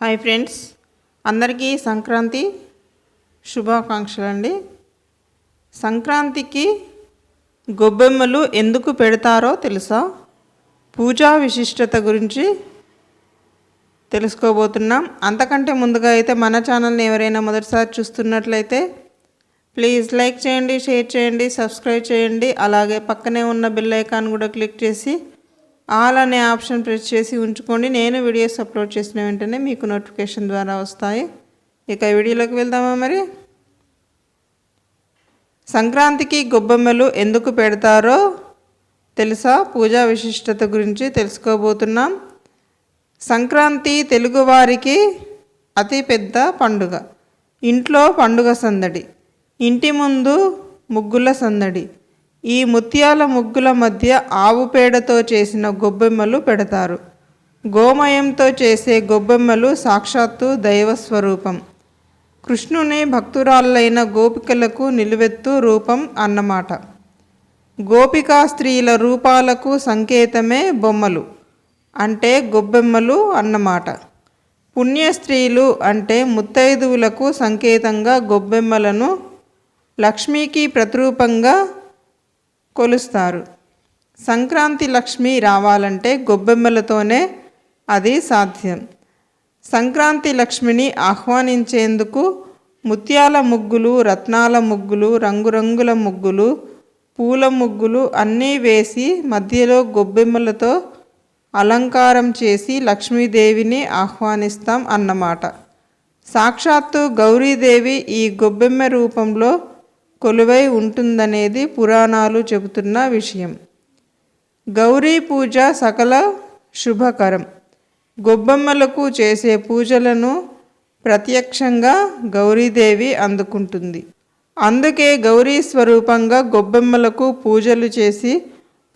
Hi friends. అందరికీ సంక్రాంతి శుభాకాంక్షలు అండి సంక్రాంతికి గొబ్బెమ్మలు ఎందుకు పెడతారో తెలుసా? పూజా విశిష్టత గురించి తెలుసుకోబోతున్నాం. అంతకంటే ముందుగా అయితే మన ఛానల్ని ఎవరైనా మొదటిసారి చూస్తున్నట్లయితే ప్లీజ్ లైక్ చేయండి షేర్ చేయండి సబ్స్క్రైబ్ చేయండి. అలాగే పక్కనే ఉన్న బెల్ ఐకాన్ కూడా క్లిక్ చేసి ఆల్ అనే ఆప్షన్ ప్రెస్ చేసి ఉంచుకోండి. నేను వీడియోస్ అప్లోడ్ చేసిన వెంటనే మీకు నోటిఫికేషన్ ద్వారా వస్తాయి. ఇక వీడియోలోకి వెళ్దామా మరి? సంక్రాంతికి గొబ్బెమ్మలు ఎందుకు పెడతారో తెలుసా? పూజా విశిష్టత గురించి తెలుసుకోబోతున్నాం. సంక్రాంతి తెలుగువారికి అతి పెద్ద పండుగ. ఇంట్లో పండుగ సందడి. ఇంటి ముందు ముగ్గుల సందడి. ఈ ముత్యాల ముగ్గుల మధ్య ఆవు పేడతో చేసిన గొబ్బెమ్మలు పెడతారు. గోమయంతో చేసే గొబ్బెమ్మలు సాక్షాత్తు దైవ స్వరూపం కృష్ణుని భక్తురాళ్ళైన గోపికలకు నిలువెత్తు రూపం అన్నమాట. గోపికా స్త్రీల రూపాలకు సంకేతమే బొమ్మలు అంటే గొబ్బెమ్మలు అన్నమాట. పుణ్య స్త్రీలు అంటే ముత్తైదువులకు సంకేతంగా గొబ్బెమ్మలను లక్ష్మికి ప్రతిరూపంగా కొలుస్తారు. సంక్రాంతి లక్ష్మి రావాలంటే గొబ్బెమ్మలతోనే అది సాధ్యం. సంక్రాంతి లక్ష్మిని ఆహ్వానించేందుకు ముత్యాల ముగ్గులు రత్నాల ముగ్గులు రంగురంగుల ముగ్గులు పూల ముగ్గులు అన్నీ వేసి మధ్యలో గొబ్బెమ్మలతో అలంకారం చేసి లక్ష్మీదేవిని ఆహ్వానిస్తాం అన్నమాట. సాక్షాత్తు గౌరీదేవి ఈ గొబ్బెమ్మ రూపంలో కొలువై ఉంటుందనేది పురాణాలు చెబుతున్న విషయం. గౌరీ పూజ సకల శుభకరం. గొబ్బెమ్మలకు చేసే పూజలను ప్రత్యక్షంగా గౌరీదేవి అందుకుంటుంది. అందుకే గౌరీ స్వరూపంగా గొబ్బెమ్మలకు పూజలు చేసి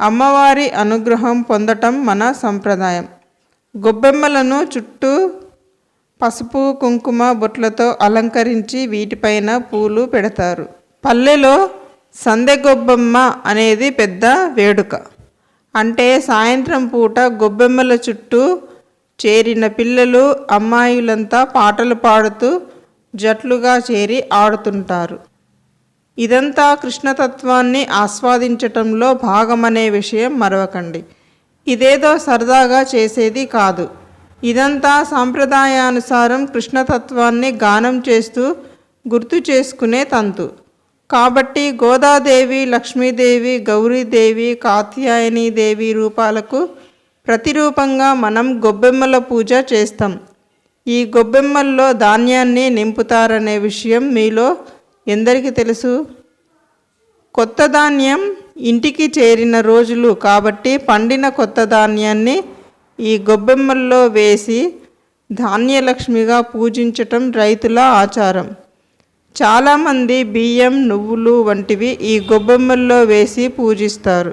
అమ్మవారి అనుగ్రహం పొందటం మన సంప్రదాయం. గొబ్బెమ్మలను చుట్టూ పసుపు కుంకుమ బొట్లతో అలంకరించి వీటిపైన పూలు పెడతారు. పల్లెలో సందెగొబ్బమ్మ అనేది పెద్ద వేడుక. అంటే సాయంత్రం పూట గొబ్బెమ్మల చుట్టూ చేరిన పిల్లలు అమ్మాయిలంతా పాటలు పాడుతూ జట్లుగా చేరి ఆడుతుంటారు. ఇదంతా కృష్ణతత్వాన్ని ఆస్వాదించటంలో భాగమనే విషయం మరవకండి. ఇదేదో సరదాగా చేసేది కాదు. ఇదంతా సాంప్రదాయానుసారం కృష్ణతత్వాన్ని గానం చేస్తూ గుర్తు చేసుకునే తంతు. కాబట్టి గోదాదేవి లక్ష్మీదేవి గౌరీదేవి కాత్యాయనీదేవి రూపాలకు ప్రతిరూపంగా మనం గొబ్బెమ్మల పూజ చేస్తాం. ఈ గొబ్బెమ్మల్లో ధాన్యాన్ని నింపుతారనే విషయం మీలో ఎందరికి తెలుసు? కొత్త ధాన్యం ఇంటికి చేరిన రోజులు కాబట్టి పండిన కొత్త ధాన్యాన్ని ఈ గొబ్బెమ్మల్లో వేసి ధాన్యలక్ష్మిగా పూజించటం రైతుల ఆచారం. చాలామంది బియ్యం నువ్వులు వంటివి ఈ గొబ్బెమ్మల్లో వేసి పూజిస్తారు.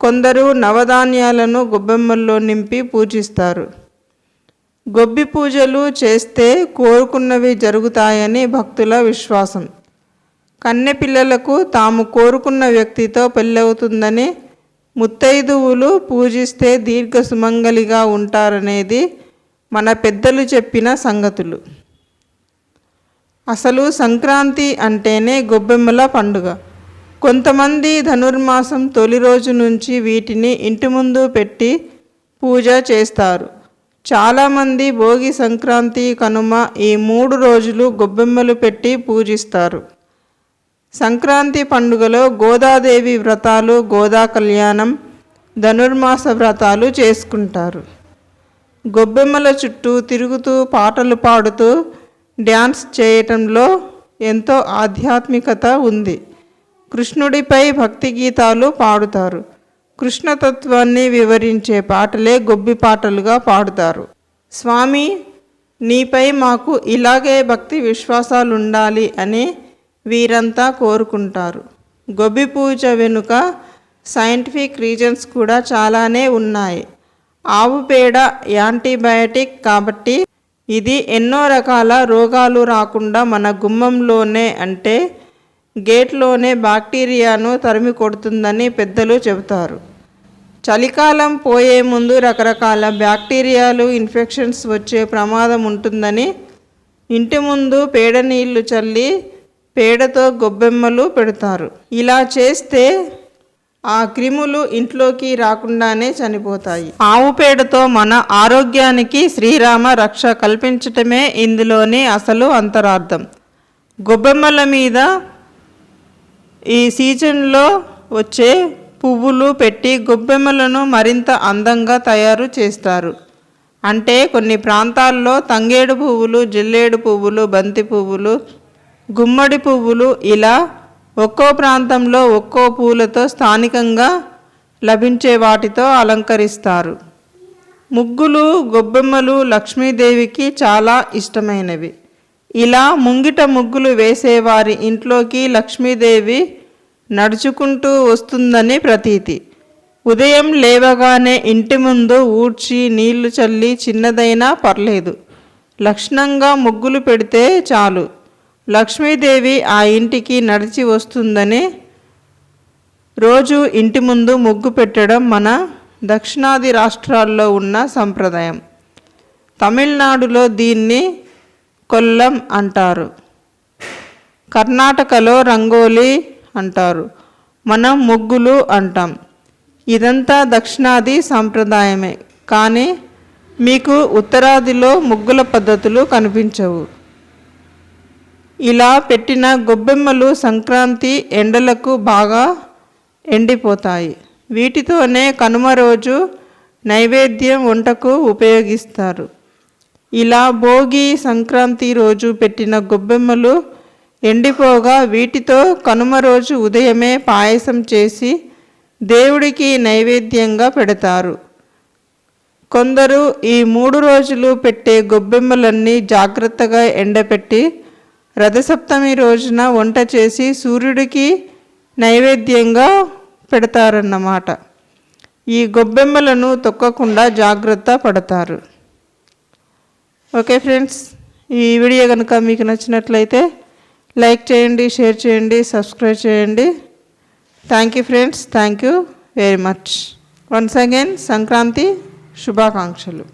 కొందరు నవధాన్యాలను గొబ్బెమ్మల్లో నింపి పూజిస్తారు. గొబ్బి పూజలు చేస్తే కోరుకున్నవి జరుగుతాయని భక్తుల విశ్వాసం. కన్నె పిల్లలకు తాము కోరుకున్న వ్యక్తితో పెళ్ళవుతుందని ముత్తైదువులు పూజిస్తే దీర్ఘ సుమంగలిగా ఉంటారనేది మన పెద్దలు చెప్పిన సంగతులు. అసలు సంక్రాంతి అంటేనే గొబ్బెమ్మల పండుగ. కొంతమంది ధనుర్మాసం తొలి రోజు నుంచి వీటిని ఇంటి ముందు పెట్టి పూజ చేస్తారు. చాలామంది భోగి సంక్రాంతి కనుమ ఈ మూడు రోజులు గొబ్బెమ్మలు పెట్టి పూజిస్తారు. సంక్రాంతి పండుగలో గోదాదేవి వ్రతాలు గోదా కళ్యాణం ధనుర్మాస వ్రతాలు చేసుకుంటారు. గొబ్బెమ్మల చుట్టూ తిరుగుతూ పాటలు పాడుతూ డ్యాన్స్ చేయటంలో ఎంతో ఆధ్యాత్మికత ఉంది. కృష్ణుడిపై భక్తి గీతాలు పాడుతారు. కృష్ణతత్వాన్ని వివరించే పాటలే గొబ్బి పాటలుగా పాడుతారు. స్వామి నీపై మాకు ఇలాగే భక్తి విశ్వాసాలు ఉండాలి అని వీరంతా కోరుకుంటారు. గొబ్బి పూజ వెనుక సైంటిఫిక్ రీజన్స్ కూడా చాలానే ఉన్నాయి. ఆవు పేడ యాంటీబయాటిక్ కాబట్టి ఇది ఎన్నో రకాల రోగాలు రాకుండా మన గుమ్మంలోనే అంటే గేట్లోనే బ్యాక్టీరియాను తరిమి కొడుతుందని పెద్దలు చెబుతారు. చలికాలం పోయే ముందు రకరకాల బ్యాక్టీరియాలు ఇన్ఫెక్షన్స్ వచ్చే ప్రమాదం ఉంటుందని ఇంటి ముందు పేడ నీళ్ళు చల్లి పేడతో గొబ్బెమ్మలు పెడతారు. ఇలా చేస్తే ఆ క్రిములు ఇంట్లోకి రాకుండానే చనిపోతాయి. ఆవు పేడతో మన ఆరోగ్యానికి శ్రీరామ రక్ష కల్పించటమే ఇందులోని అసలు అంతరార్థం. గొబ్బెమ్మల మీద ఈ సీజన్లో వచ్చే పువ్వులు పెట్టి గొబ్బెమ్మలను మరింత అందంగా తయారు చేస్తారు. అంటే కొన్ని ప్రాంతాల్లో తంగేడు పువ్వులు జిల్లేడు పువ్వులు బంతి పువ్వులు గుమ్మడి పువ్వులు ఇలా ఒక్కో ప్రాంతంలో ఒక్కో పూలతో స్థానికంగా లభించే వాటితో అలంకరిస్తారు. ముగ్గులు గొబ్బెమ్మలు లక్ష్మీదేవికి చాలా ఇష్టమైనవి. ఇలా ముంగిట ముగ్గులు వేసేవారి ఇంట్లోకి లక్ష్మీదేవి నడుచుకుంటూ వస్తుందని ప్రతీతి. ఉదయం లేవగానే ఇంటి ముందు ఊడ్చి నీళ్ళు చల్లి చిన్నదైనా పర్లేదు. లక్షణంగా ముగ్గులు పెడితే చాలు. లక్ష్మీదేవి ఆ ఇంటికి నడిచి వస్తుందని రోజు ఇంటి ముందు ముగ్గు పెట్టడం మన దక్షిణాది రాష్ట్రాల్లో ఉన్న సంప్రదాయం. తమిళనాడులో దీన్ని కొల్లం అంటారు. కర్ణాటకలో రంగోలీ అంటారు. మనం ముగ్గులు అంటాం. ఇదంతా దక్షిణాది సాంప్రదాయమే. కానీ మీకు ఉత్తరాదిలో ముగ్గుల పద్ధతులు కనిపించవు. ఇలా పెట్టిన గొబ్బెమ్మలు సంక్రాంతి ఎండలకు బాగా ఎండిపోతాయి. వీటితోనే కనుమ రోజు నైవేద్యం వంటకు ఉపయోగిస్తారు. ఇలా భోగి సంక్రాంతి రోజు పెట్టిన గొబ్బెమ్మలు ఎండిపోగా వీటితో కనుమ రోజు ఉదయమే పాయసం చేసి దేవుడికి నైవేద్యంగా పెడతారు. కొందరు ఈ మూడు రోజులు పెట్టే గొబ్బెమ్మలన్నీ జాగ్రత్తగా ఎండపెట్టి రథసప్తమి రోజున వంట చేసి సూర్యుడికి నైవేద్యంగా పెడతారన్నమాట. ఈ గొబ్బెమ్మలను తొక్కకుండా జాగ్రత్త పడతారు. ఓకే ఫ్రెండ్స్ ఈ వీడియో కనుక మీకు నచ్చినట్లయితే లైక్ చేయండి షేర్ చేయండి సబ్స్క్రైబ్ చేయండి. Thank you friends thank you very much once again Sankranti శుభాకాంక్షలు.